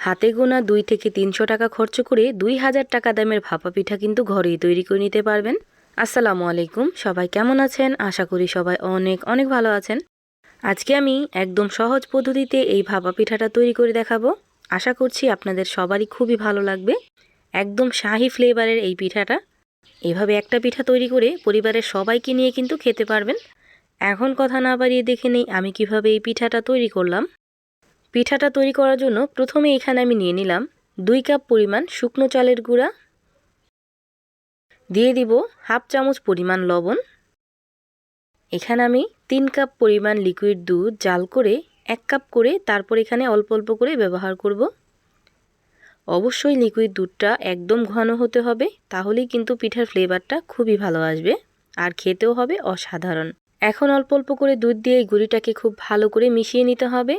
হাতে গোনা দুই থেকে তিনশো টাকা খরচ করে দুই হাজার টাকা দামের ভাপা পিঠা কিন্তু ঘরেই তৈরি করে নিতে পারবেন। আসসালামু আলাইকুম, সবাই কেমন আছেন? আশা করি সবাই অনেক অনেক ভালো আছেন। আজকে আমি একদম সহজ পদ্ধতিতে এই ভাপা পিঠাটা তৈরি করে দেখাবো। আশা করছি আপনাদের সবারই খুবই ভালো লাগবে। একদম শাহি ফ্লেভারের এই পিঠাটা। এভাবে একটা পিঠা তৈরি করে পরিবারের সবাইকে নিয়ে কিন্তু খেতে পারবেন। এখন কথা না বাড়িয়ে দেখে নেই আমি কীভাবে এই পিঠাটা তৈরি করলাম। পিঠাটা তৈরি করার জন্য প্রথমে এখানে আমি নিয়ে নিলাম দুই কাপ পরিমাণ শুকনো চালের গুঁড়া। দিয়ে দিব হাফ চামচ পরিমাণ লবণ। এখানে আমি তিন কাপ পরিমাণ লিকুইড দুধ জাল করে এক কাপ করে তারপর এখানে অল্প অল্প করে ব্যবহার করব। অবশ্যই লিকুইড দুধটা একদম ঘন হতে হবে, তাহলেই কিন্তু পিঠার ফ্লেভারটা খুবই ভালো আসবে আর খেতেও হবে অসাধারণ। এখন অল্প অল্প করে দুধ দিয়ে এই গুঁড়িটাকে খুব ভালো করে মিশিয়ে নিতে হবে।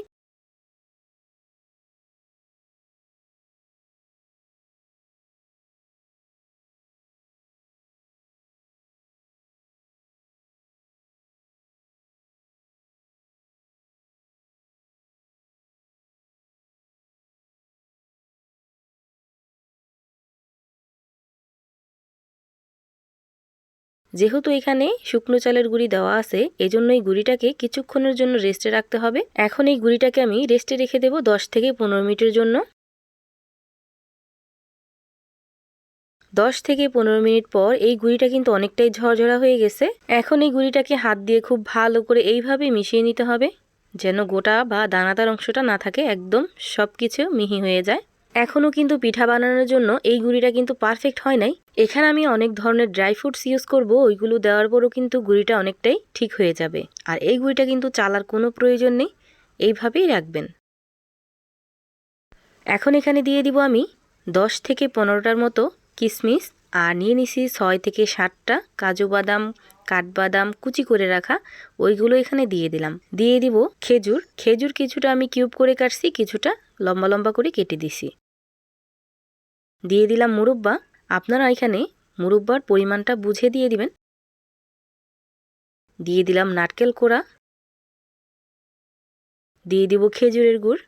যেহেতু এখানে শুকনো চালের গুঁড়ি দেওয়া আছে এজন্য এই গুঁড়িটাকে কিছুক্ষণের জন্য রেস্টে রাখতে হবে। এখন এই গুঁড়িটাকে আমি রেস্টে রেখে দেবো দশ থেকে পনেরো মিনিটের জন্য। দশ থেকে পনেরো মিনিট পর এই গুঁড়িটা কিন্তু অনেকটাই ঝরঝরা হয়ে গেছে। এখন এই গুঁড়িটাকে হাত দিয়ে খুব ভালো করে এইভাবে মিশিয়ে নিতে হবে, যেন গোটা বা দানাদার অংশটা না থাকে, একদম সব কিছু মিহি হয়ে যায়। এখনও কিন্তু পিঠা বানানোর জন্য এই গুঁড়িটা কিন্তু পারফেক্ট হয় নাই। এখানে আমি অনেক ধরনের ড্রাই ফ্রুটস ইউজ করব, ওইগুলো দেওয়ার পরও কিন্তু গুঁড়িটা অনেকটাই ঠিক হয়ে যাবে। আর এই গুঁড়িটা কিন্তু চালার কোনো প্রয়োজন নেই, এইভাবেই রাখবেন। এখন এখানে দিয়ে দিব আমি দশ থেকে পনেরোটার মতো কিশমিশ আর নিয়ে নিছি ছয় থেকে সাতটা কাজু বাদাম, কাঠবাদাম কুচি করে রাখা, ওইগুলো এখানে দিয়ে দিলাম। দিয়ে দিব খেজুর। খেজুর কিছুটা আমি কিউব করে কাটছি, কিছুটা লম্বা লম্বা করে কেটে দিছি। দিয়ে দিলাম মুরব্বা। আপনারা এখানে মুরব্বার পরিমাণটা বুঝে দিয়ে দিবেন। দিয়ে দিলাম নারকেল কোড়া। দিয়ে দিব খেজুরের গুড়।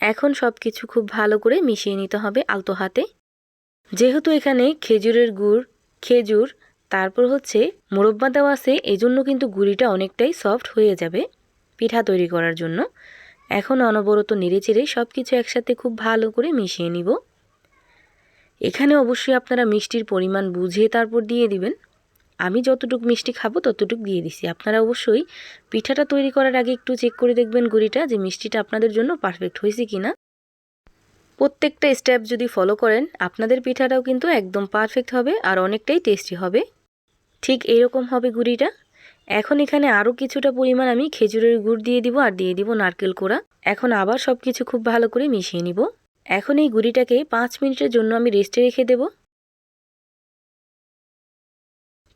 এখন সব কিছু খুব ভালো করে মিশিয়ে নিতে হবে আলতো হাতে। যেহেতু এখানে খেজুরের গুড়, খেজুর, তারপর হচ্ছে মোরব্বা দেওয়া আছে, এজন্য কিন্তু গুড়িটা অনেকটাই সফট হয়ে যাবে পিঠা তৈরি করার জন্য। এখন অনবরত নেড়ে চেড়ে সব কিছু একসাথে খুব ভালো করে মিশিয়ে নিব। এখানে অবশ্যই আপনারা মিষ্টির পরিমাণ বুঝে তারপর দিয়ে দিবেন। আমি যতটুকু মিষ্টি খাব ততটুকু দিয়ে দিছি। আপনারা অবশ্যই পিঠাটা তৈরি করার আগে একটু চেক করে দেখবেন গুড়িটা যে মিষ্টিটা আপনাদের জন্য পারফেক্ট হয়েছে কি না প্রত্যেকটা স্টেপ যদি ফলো করেন, আপনাদের পিঠাটাও কিন্তু একদম পারফেক্ট হবে আর অনেকটাই টেস্টি হবে। ঠিক এরকম হবে গুড়িটা। এখন এখানে আরও কিছুটা পরিমাণ আমি খেজুরের গুড় দিয়ে দিব আর দিয়ে দিব নারকেল কোড়া। এখন আবার সব কিছু খুব ভালো করে মিশিয়ে নিব। এখন এই গুড়িটাকে পাঁচ মিনিটের জন্য আমি রেস্টে রেখে দেব।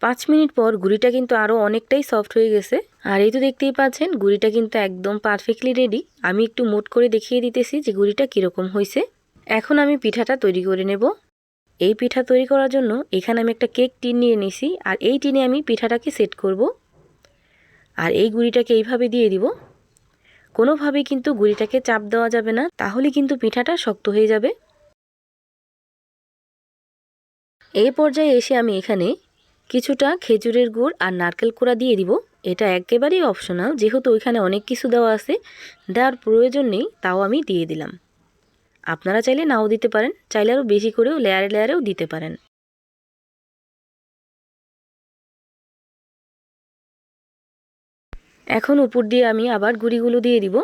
পাঁচ মিনিট পর গুড়িটা কিন্তু আরও অনেকটাই সফট হয়ে গেছে। আর এই তো দেখতেই পাচ্ছেন, গুড়িটা কিন্তু একদম পারফেক্টলি রেডি আমি একটু মোট করে দেখিয়ে দিতেছি যে গুড়িটা কীরকম হয়েছে। এখন আমি পিঠাটা তৈরি করে নেব। এই পিঠা তৈরি করার জন্য এখানে আমি একটা কেক টিন নিয়ে নিছি। আর এই টিনে আমি পিঠাটাকে সেট করব। আর এই গুড়িটাকে এইভাবে দিয়ে দিব। কোনোভাবেই কিন্তু গুড়িটাকে চাপ দেওয়া যাবে না তাহলে কিন্তু পিঠাটা শক্ত হয়ে যাবে। এই পর্যায়ে এসে আমি এখানে কিছুটা খেজুরের গুড় আর নারকেল কোড়া দিয়ে দিব। এটা একেবারেই অপশনাল, যেহেতু ওইখানে অনেক কিছু দেওয়া আছে, দেওয়ার প্রয়োজন নেই, তাও আমি দিয়ে দিলাম। আপনারা চাইলে নাও দিতে পারেন, চাইলে আরও বেশি করেও, লেয়ারে লেয়ারেও দিতে পারেন। এখন উপর দিয়ে আমি আবার গুঁড়িগুলো দিয়ে দিব।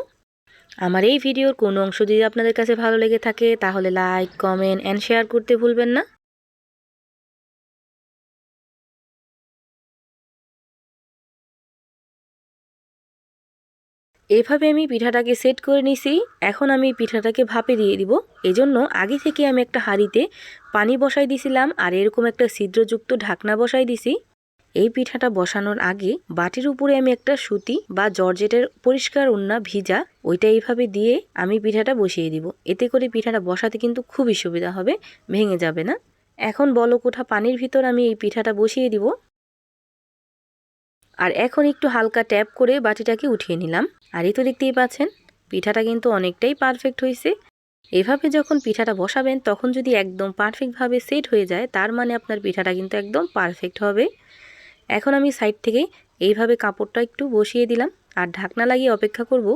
আমার এই ভিডিওর কোনো অংশ যদি আপনাদের কাছে ভালো লেগে থাকে, তাহলে লাইক কমেন্ট অ্যান্ড শেয়ার করতে ভুলবেন না। এভাবে আমি পিঠাটাকে সেট করে নিছি। এখন আমি পিঠাটাকে ভাপে দিয়ে দিব। এজন্য আগে থেকে আমি একটা হাঁড়িতে পানি বসাই দিছিলাম আর এরকম একটা ছিদ্রযুক্ত ঢাকনা বসাই দিছি। এই পিঠাটা বসানোর আগে বাটির উপরে আমি একটা সুতি বা জর্জেটের পরিষ্কার উন্না ভিজা ওইটা এইভাবে দিয়ে আমি পিঠাটা বসিয়ে দিব। এতে করে পিঠাটা বসাতে কিন্তু খুবই সুবিধা হবে, ভেঙে যাবে না। এখন বলকোঠা পানির ভিতর আমি এই পিঠাটা বসিয়ে দিব। আর এখন একটু হালকা ট্যাপ করে বাটিটাকে উঠিয়ে নিলাম। আর এই তো দেখতেই পাচ্ছেন, পিঠাটা কিন্তু অনেকটাই পারফেক্ট হয়েছে। এভাবে যখন পিঠাটা বসাবেন, তখন যদি একদম পারফেক্টভাবে সেট হয়ে যায়, তার মানে আপনার পিঠাটা কিন্তু একদম পারফেক্ট হবে। এখন আমি সাইড থেকে এইভাবে কাপড়টা একটু বসিয়ে দিলাম আর ঢাকনা লাগিয়ে অপেক্ষা করব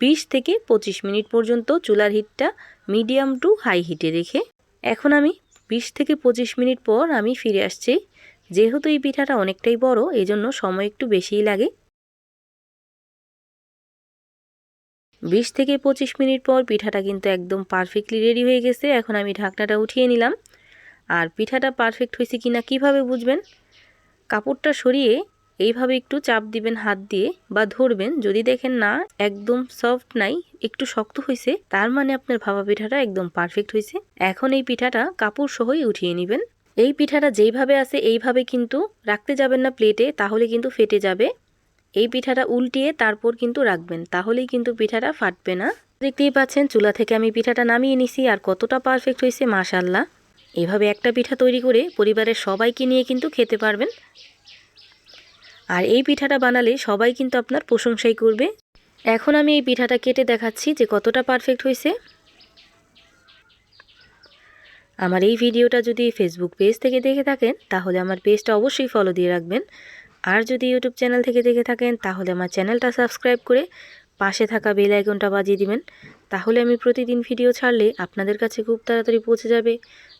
বিশ থেকে পঁচিশ মিনিট পর্যন্ত চুলার হিটটা মিডিয়াম টু হাই হিটে রেখে। এখন আমি বিশ থেকে পঁচিশ মিনিট পর আমি ফিরে আসছি। যেহেতু এই পিঠাটা অনেকটাই বড় এই জন্য সময় একটু বেশিই লাগে। বিশ থেকে পঁচিশ মিনিট পর পিঠাটা কিন্তু একদম পারফেক্টলি রেডি হয়ে গেছে। এখন আমি ঢাকনাটা উঠিয়ে নিলাম। আর পিঠাটা পারফেক্ট হয়েছে কিনা কীভাবে বুঝবেন? কাপড়টা সরিয়ে এইভাবে একটু চাপ দিবেন হাত দিয়ে বা ধরবেন। যদি দেখেন না, একদম সফট নাই, একটু শক্ত হয়েছে তার মানে আপনার ভাপা পিঠাটা একদম পারফেক্ট হয়েছে এখন এই পিঠাটা কাপড় সহই উঠিয়ে নেবেন। এই পিঠাটা যেইভাবে আছে, এইভাবে কিন্তু রাখতে যাবেন না প্লেটে তাহলে কিন্তু ফেটে যাবে। এই পিঠাটা উল্টিয়ে তারপর কিন্তু রাখবেন, তাহলেই কিন্তু পিঠাটা ফাটবে না। দেখতেই পাচ্ছেন, চুলা থেকে আমি পিঠাটা নামিয়ে নিছি, আর কতটা পারফেক্ট হয়েছে মাশাল্লাহ এভাবে একটা পিঠা তৈরি করে পরিবারের সবাইকে নিয়ে কিন্তু খেতে পারবেন। আর এই পিঠাটা বানালে সবাই কিন্তু আপনার প্রশংসাই করবে। এখন আমি এই পিঠাটা কেটে দেখাচ্ছি যে কতটা পারফেক্ট হয়েছে। আমার এই ভিডিওটা যদি ফেসবুক পেজ থেকে দেখে থাকেন, তাহলে আমার পেজটা অবশ্যই ফলো দিয়ে রাখবেন। আর যদি ইউটিউব চ্যানেল থেকে দেখে থাকেন, তাহলে আমার চ্যানেলটা সাবস্ক্রাইব করে পাশে থাকা বেল আইকনটা বাজিয়ে দিবেন। তাহলে আমি প্রতিদিন ভিডিও ছাড়লে আপনাদের কাছে খুব তাড়াতাড়ি পৌঁছে যাবে।